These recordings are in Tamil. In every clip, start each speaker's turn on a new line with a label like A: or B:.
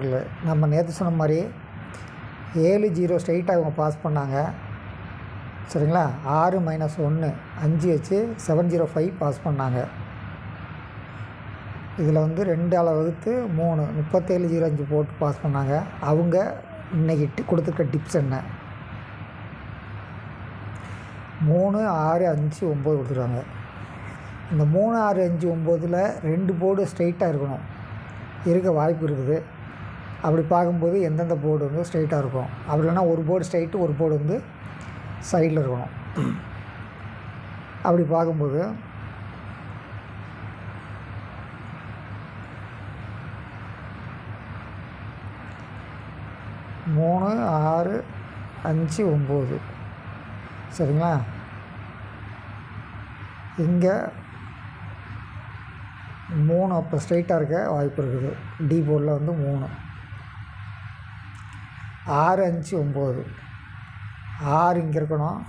A: நண்பர்களே நம்ம நேற்று சொன்ன மாதிரி ஏழு ஜீரோ ஸ்ட்ரைட்டாக அவங்க பாஸ் பண்ணாங்க. சரிங்களா? ஆறு மைனஸ் ஒன்று அஞ்சு வச்சு செவன் ஜீரோ ஃபைவ் பாஸ் பண்ணாங்க. இதில் வந்து ரெண்டு ஆளை வகுத்து மூணு முப்பத்தேழு ஜீரோ அஞ்சு போட்டு பாஸ் பண்ணாங்க. அவங்க இன்றைக்கி கொடுத்துருக்க டிப்ஸ் என்ன? மூணு ஆறு அஞ்சு ஒம்பது கொடுத்துருவாங்க இந்த மூணு ஆறு அஞ்சு ஒம்போதில் ரெண்டு போர்டு ஸ்ட்ரைட்டாக இருக்கணும். இருக்க வாய்ப்பு இருக்குது. அப்படி பார்க்கும்போது எந்தெந்த போர்டு வந்து ஸ்ட்ரைட்டாக இருக்கும். அப்படி இல்லைன்னா ஒரு போர்டு ஸ்ட்ரைட்டு ஒரு போர்டு வந்து சைடில் இருக்கணும். அப்படி பார்க்கும்போது மூணு ஆறு அஞ்சு ஒம்பது சரிங்களா? இங்கே மூணு அப்போ ஸ்ட்ரைட்டாக இருக்க வாய்ப்பு இருக்குது. டி போர்டில் வந்து மூணு. ஆறு அஞ்சு ஒம்பது. ஆறு இங்கே இருக்கணும்.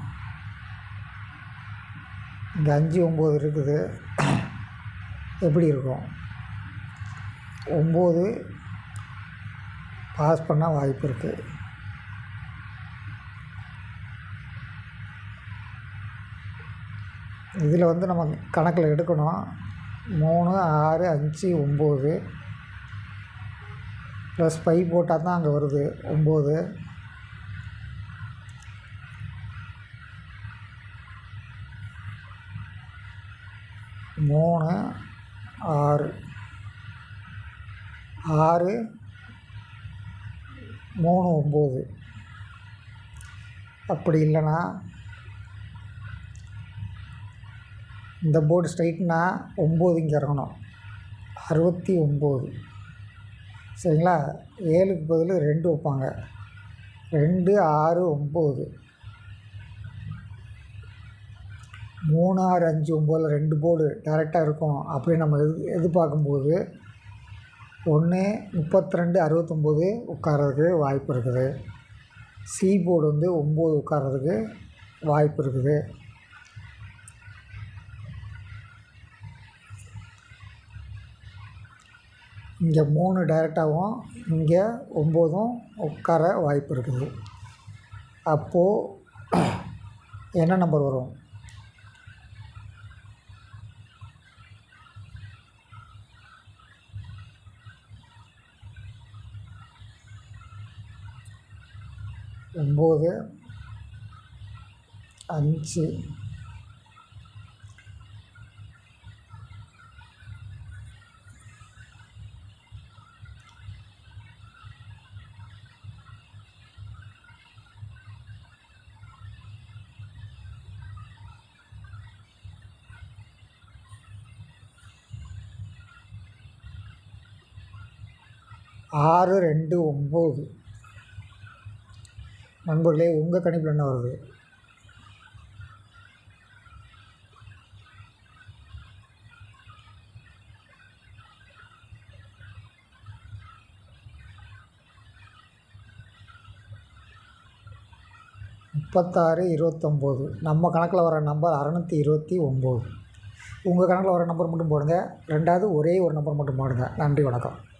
A: இந்த அஞ்சு ஒம்பது இருக்குது. எப்படி இருக்கும்? ஒம்பது பாஸ் பண்ண வாய்ப்பு இருக்குது இதில் வந்து நம்ம கணக்கில் எடுக்கணும். மூணு ஆறு அஞ்சு ஒம்பது. ப்ளஸ் ஃபைவ் போட்டால் தான் அங்கே வருது ஒம்பது. மூணு ஆறு. ஆறு மூணு ஒம்பது. அப்படி இல்லைன்னா இந்த போர்டு ஸ்ட்ரைட்னா ஒம்பது இங்கே இறங்கணும். அறுபத்தி ஒம்பது. சரிங்களா? ஏழுக்கு பதில் ரெண்டு வைப்பாங்க. ரெண்டு ஆறு ஒம்பது. மூணு ஆறு அஞ்சு ஒம்போதில் ரெண்டு போர்டு டேரெக்டாக இருக்கும். அப்படி நம்ம எது எதிர்பார்க்கும்போது ஒன்று முப்பத்தி ரெண்டு அறுபத்தொம்போது உட்கார்றதுக்கு வாய்ப்பு இருக்குது. சி போர்டு வந்து ஒம்பது உட்கார்றதுக்கு வாய்ப்பு இருக்குது. இங்கே மூணு டேரெக்டாகவும் இங்கே ஒம்போதும் உட்கார வாய்ப்பு இருக்குது. அப்போது என்ன நம்பர் வரும்? ஒம்பது அஞ்சு ஆறு ரெண்டு ஒம்பது. நண்பர்களே உங்கள் கணிப்பில் என்ன வருது? முப்பத்தாறு இருபத்தொம்போது. நம்ம கணக்கில் வர நம்பர் அறநூற்றி இருபத்தி ஒம்பது. உங்கள் கணக்கில் வர நம்பர் மட்டும் போடுங்க. ரெண்டாவது ஒரே ஒரு நம்பர் மட்டும் போடுங்க. நன்றி வணக்கம்.